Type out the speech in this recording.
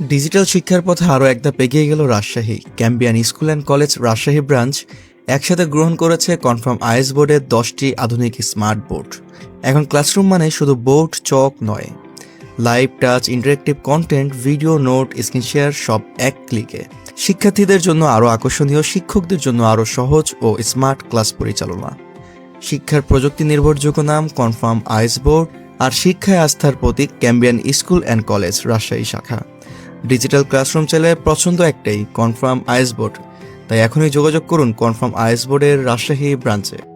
Digital শিক্ষার পথে আরও এক ধাপ এগিয়ে গেল Rajshahi. Cambrian school and college Rajshahi branch একসাথে গ্রহণ করেছে কনফার্ম আইএস বোর্ডের দশটি আধুনিক স্মার্ট বোর্ড। এখন ক্লাসরুম মানে শুধু বোর্ড, চক নয়। Live touch interactive content, video, note, screen share, সব এক ক্লিকে। শিক্ষার্থীদের জন্য আরও আকর্ষণীয়, শিক্ষকদের জন্য আরও সহজ ও স্মার্ট ক্লাস পরিচালনা। শিক্ষার প্রযুক্তি নির্ভরযোগ্য নাম কনফার্ম আইস বোর্ড আর শিক্ষায় আস্থার প্রতীক Cambrian school and college, Rajshahi শাখা। ডিজিটাল ক্লাসরুম চাইলে পছন্দ একটাই, কনফার্ম আইস বোর্ড। তাই এখনই যোগাযোগ করুন কনফার্ম আইস বোর্ডের রাজশাহী ব্রাঞ্চে।